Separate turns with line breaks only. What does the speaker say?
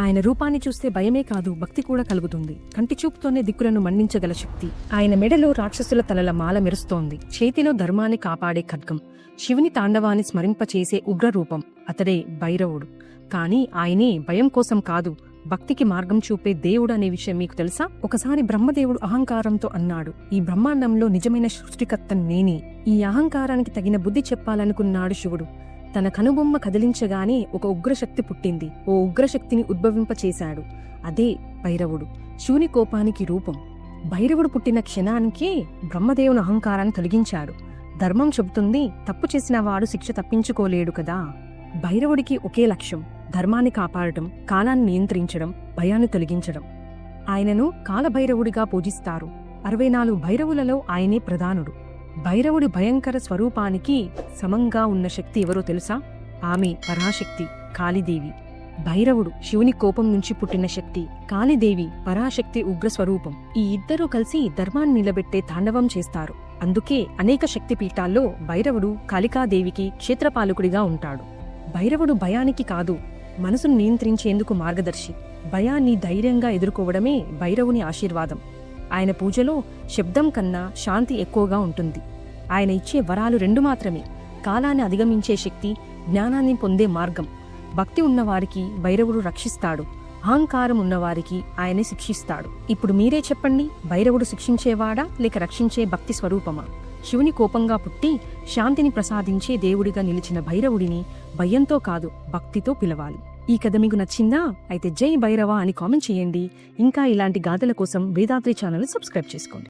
ఆయన రూపాన్ని చూస్తే భయమే కాదు భక్తి కూడా కలుగుతుంది. కంటి చూపుతోనే దిక్కులను మన్నించగల శక్తి. ఆయన మెడలో రాక్షసుల తలల మాల మెరుస్తోంది. చేతిలో ధర్మాన్ని కాపాడే ఖడ్గం. శివుని తాండవాన్ని స్మరింపచేసే ఉగ్ర రూపం అతడే భైరవుడు. కాని ఆయనే భయం కోసం కాదు భక్తికి మార్గం చూపే దేవుడు అనే విషయం మీకు తెలుసా? ఒకసారి బ్రహ్మదేవుడు అహంకారంతో అన్నాడు ఈ బ్రహ్మాండంలో నిజమైన సృష్టికర్త నేనే. ఈ అహంకారానికి తగిన బుద్ధి చెప్పాలనుకున్నాడు శివుడు. తన కనుబొమ్మ కదిలించగానే ఒక ఉగ్రశక్తి పుట్టింది. ఓ ఉగ్రశక్తిని ఉద్భవింపచేశాడు. అదే భైరవుడు. శివుని కోపానికి రూపం. భైరవుడు పుట్టిన క్షణానికే బ్రహ్మదేవుని అహంకారాన్ని తొలగించాడు. ధర్మం చెబుతుంది తప్పు చేసిన వాడు శిక్ష తప్పించుకోలేడు కదా. భైరవుడికి ఒకే లక్ష్యం ధర్మాన్ని కాపాడటం కాలాన్ని నియంత్రించడం భయాన్ని తొలగించడం. ఆయనను కాలభైరవుడిగా పూజిస్తారు. అరవై నాలుగు భైరవులలో ఆయనే ప్రధానుడు. భైరవుడి భయంకర స్వరూపానికి సమంగా ఉన్న శక్తి ఎవరో తెలుసా? ఆమె పరాశక్తి కాళీదేవి. భైరవుడు శివుని కోపం నుంచి పుట్టిన శక్తి కాళీదేవి పరాశక్తి ఉగ్ర స్వరూపం. ఈ ఇద్దరూ కలిసి ధర్మాన్ని నిలబెట్టే తాండవం చేస్తారు. అందుకే అనేక శక్తి పీఠాల్లో భైరవుడు కాళికాదేవికి క్షేత్రపాలకుడిగా ఉంటాడు. భైరవుడు భయానికి కాదు మనసును నియంత్రించేందుకు మార్గదర్శి. భయాన్ని ధైర్యంగా ఎదుర్కోవడమే భైరవుని ఆశీర్వాదం. ఆయన పూజలో శబ్దం కన్నా శాంతి ఎక్కువగా ఉంటుంది. ఆయన ఇచ్చే వరాలు రెండు మాత్రమే. కాలాన్ని అధిగమించే శక్తి జ్ఞానాన్ని పొందే మార్గం. భక్తి ఉన్నవారికి భైరవుడు రక్షిస్తాడు. అహంకారం ఉన్నవారికి ఆయనే శిక్షిస్తాడు. ఇప్పుడు మీరే చెప్పండి భైరవుడు శిక్షించేవాడా లేక రక్షించే భక్తి స్వరూపమా? శివుని కోపంగా పుట్టి శాంతిని ప్రసాదించే దేవుడిగా నిలిచిన భైరవుడిని భయంతో కాదు భక్తితో పిలవాలి. ఈ కథ మీకు నచ్చిందా? అయితే జై భైరవ అని కామెంట్ చేయండి. ఇంకా ఇలాంటి గాథల కోసం వేదాద్రి ఛానల్ సబ్స్క్రైబ్ చేసుకోండి.